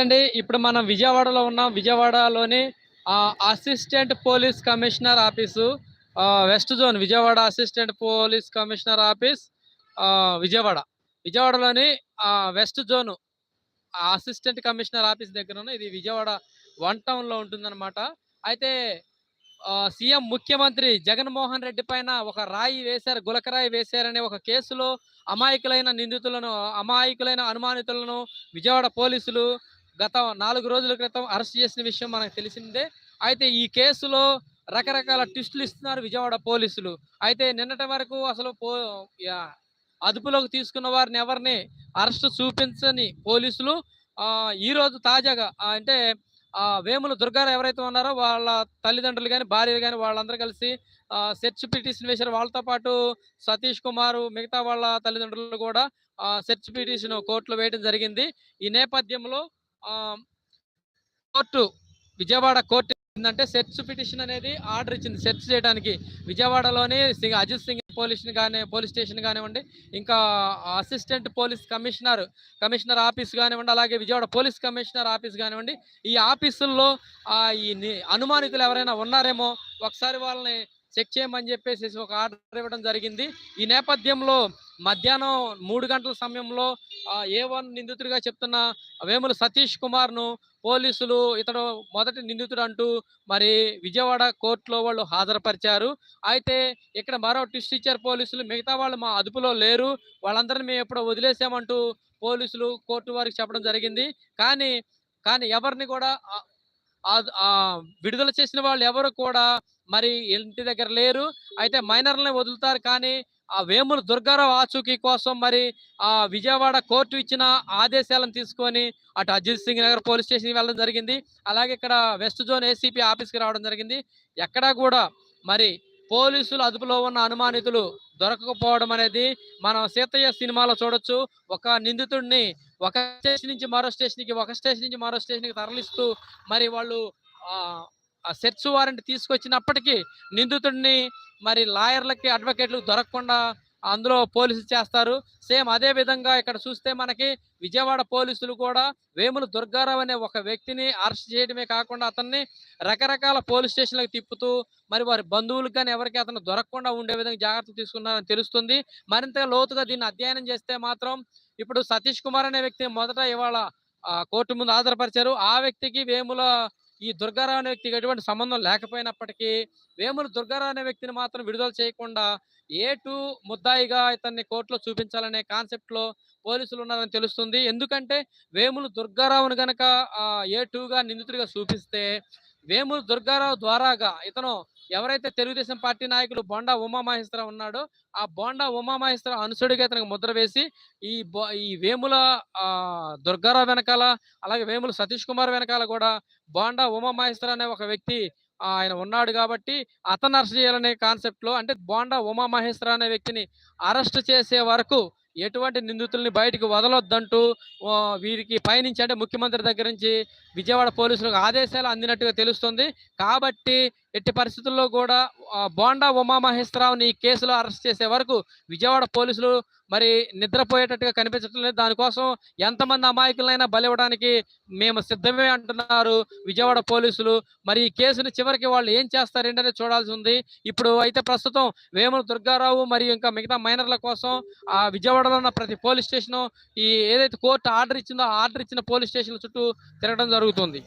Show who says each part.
Speaker 1: అండి. ఇప్పుడు మనం విజయవాడలో ఉన్నాం. విజయవాడలోని assistant police commissioner office west zone Vijayawada assistant police commissioner office Vijayawada. విజయవాడలోని west zone assistant commissioner office దగ్గర ఇది విజయవాడ వన్ టౌన్లో ఉంటుందన్నమాట. అయితే సీఎం ముఖ్యమంత్రి జగన్మోహన్ రెడ్డి పైన ఒక రాయి వేశారు గులకరాయి వేశారనే ఒక కేసులో అమాయకులైన నిందితులను అమాయకులైన అనుమానితులను విజయవాడ పోలీసులు గత నాలుగు రోజుల క్రితం అరెస్ట్ చేసిన విషయం మనకు తెలిసిందే. అయితే ఈ కేసులో రకరకాల ట్విస్టులు ఇస్తున్నారు విజయవాడ పోలీసులు. అయితే నిన్నటి వరకు అసలు పో అదుపులోకి తీసుకున్న వారిని ఎవరిని అరెస్ట్ చూపించని పోలీసులు ఈరోజు తాజాగా అంటే వేముల దుర్గారు ఎవరైతే ఉన్నారో వాళ్ళ తల్లిదండ్రులు కానీ భార్యలు కానీ వాళ్ళందరూ కలిసి సెర్చ్ పిటిషన్ వేశారు. వాళ్ళతో పాటు సతీష్ కుమార్ మిగతా వాళ్ళ తల్లిదండ్రులు కూడా సెర్చ్ పిటిషన్ కోర్టులో వేయడం జరిగింది. ఈ నేపథ్యంలో కోర్టు విజయవాడ కోర్టు ఏంటంటే సెర్చ్ పిటిషన్ అనేది ఆర్డర్ ఇచ్చింది. సెర్చ్ చేయడానికి విజయవాడలోని సింగ్ అజిత్ సింగ్ పోలీస్ కానీ పోలీస్ స్టేషన్ కానివ్వండి ఇంకా assistant police commissioner commissioner office కానివ్వండి అలాగే విజయవాడ పోలీస్ కమిషనర్ ఆఫీస్ కానివ్వండి ఈ ఆఫీసుల్లో ఆ, ఈ అనుమానితులు ఎవరైనా ఉన్నారేమో ఒకసారి వాళ్ళని చెక్ చేయమని చెప్పేసి ఒక ఆర్డర్ ఇవ్వడం జరిగింది. ఈ నేపథ్యంలో మధ్యాహ్నం మూడు గంటల సమయంలో ఏ వన్ నిందితుడిగా చెప్తున్న వేముల సతీష్ కుమార్ను పోలీసులు ఇతడు మొదటి నిందితుడు అంటూ మరి విజయవాడ కోర్టులో వాళ్ళు హాజరుపరిచారు. అయితే ఇక్కడ మరో ట్విస్ట్ ఇచ్చారు పోలీసులు మిగతా వాళ్ళు మా అదుపులో లేరు వాళ్ళందరినీ మేము ఎప్పుడో వదిలేసామంటూ పోలీసులు కోర్టు వారికి చెప్పడం జరిగింది. కానీ కానీ ఎవరిని కూడా విడుదల చేసిన వాళ్ళు ఎవరు కూడా మరి ఇంటి దగ్గర లేరు. అయితే మైనర్లని వదులుతారు కానీ ఆ వేముల దుర్గారావు ఆచూకీ కోసం మరి ఆ విజయవాడ కోర్టు ఇచ్చిన ఆదేశాలను తీసుకొని అటు అజిత్ సింగ్ నగర్ పోలీస్ స్టేషన్కి వెళ్ళడం జరిగింది. అలాగే ఇక్కడ వెస్ట్ జోన్ ఏసీపీ ఆఫీస్కి రావడం జరిగింది. ఎక్కడా కూడా మరి పోలీసులు అదుపులో ఉన్న అనుమానితులు దొరకకపోవడం అనేది మనం సీతయ్య సినిమాలో చూడొచ్చు. ఒక నిందితుడిని ఒక స్టేషన్ నుంచి మరో స్టేషన్కి ఒక స్టేషన్ నుంచి మరో స్టేషన్కి తరలిస్తూ మరి వాళ్ళు సెర్చ్ వారెంట్ తీసుకొచ్చినప్పటికీ నిందితుడిని మరి లాయర్లకి అడ్వకేట్లు దొరకకుండా అందులో పోలీసులు చేస్తారు. సేమ్ అదే విధంగా ఇక్కడ చూస్తే మనకి విజయవాడ పోలీసులు కూడా వేముల దుర్గారావు అనే ఒక వ్యక్తిని అరెస్ట్ చేయడమే కాకుండా అతన్ని రకరకాల పోలీస్ స్టేషన్లకు తిప్పుతూ మరి వారి బంధువులకు కానీ ఎవరికి అతను దొరకకుండా ఉండే విధంగా జాగ్రత్తలు తీసుకున్నారని తెలుస్తుంది. మరింత లోతుగా దీన్ని అధ్యయనం చేస్తే మాత్రం ఇప్పుడు సతీష్ కుమార్ అనే వ్యక్తిని మొదట ఇవాళ కోర్టు ముందు హాజరుపరిచారు. ఆ వ్యక్తికి వేముల ఈ దుర్గారావు అనే వ్యక్తికి ఎటువంటి సంబంధం లేకపోయినప్పటికీ వేములు దుర్గారావు అనే వ్యక్తిని మాత్రం విడుదల చేయకుండా ఏ టూ ముద్దాయిగా ఇతన్ని కోర్టులో చూపించాలనే కాన్సెప్ట్లో పోలీసులు ఉన్నారని తెలుస్తుంది. ఎందుకంటే వేములు దుర్గారావును గనక ఏ టూగా నిందితుడిగా చూపిస్తే వేముల దుర్గారావు ద్వారాగా ఇతను ఎవరైతే తెలుగుదేశం పార్టీ నాయకులు బొండా ఉమామహేశ్వర ఉన్నాడో ఆ బొండా ఉమామహేశ్వర అనుసుడిగా ఇతనికి ముద్ర వేసి ఈ ఈ వేముల దుర్గారావు వెనకాల అలాగే వేముల సతీష్ కుమార్ వెనకాల కూడా బోండా ఉమామహేశ్వర అనే ఒక వ్యక్తి ఆయన ఉన్నాడు కాబట్టి అతను అరెస్ట్ చేయాలనే కాన్సెప్ట్లో అంటే బోండా ఉమామహేశ్వర అనే వ్యక్తిని అరెస్ట్ చేసే వరకు ఎటువంటి నిందితుల్ని బయటకు వదలొద్దంటూ వీరికి పైనుంచి అంటే ముఖ్యమంత్రి దగ్గర నుంచి విజయవాడ పోలీసులకు ఆదేశాలు అందినట్టుగా తెలుస్తుంది. కాబట్టి ఎట్టి పరిస్థితుల్లో కూడా బోండా ఉమామహేశ్వరరావుని ఈ కేసులో అరెస్ట్ చేసే వరకు విజయవాడ పోలీసులు మరి నిద్రపోయేటట్టుగా కనిపించడం లేదు. దానికోసం ఎంతమంది అమాయకులైనా బలివ్వడానికి మేము సిద్ధమే అంటున్నారు విజయవాడ పోలీసులు. మరి ఈ కేసుని చివరికి వాళ్ళు ఏం చేస్తారు చూడాల్సి ఉంది. ఇప్పుడు అయితే ప్రస్తుతం వేముల దుర్గారావు మరియు ఇంకా మిగతా మైనర్ల కోసం ఆ విజయవాడ విజయవాడలో ఉన్న ప్రతి పోలీస్ స్టేషన్ ఈ ఏదైతే కోర్టు ఆర్డర్ ఇచ్చిందో ఆర్డర్ ఇచ్చిన పోలీస్ స్టేషన్ చుట్టూ తిరగడం జరుగుతుంది.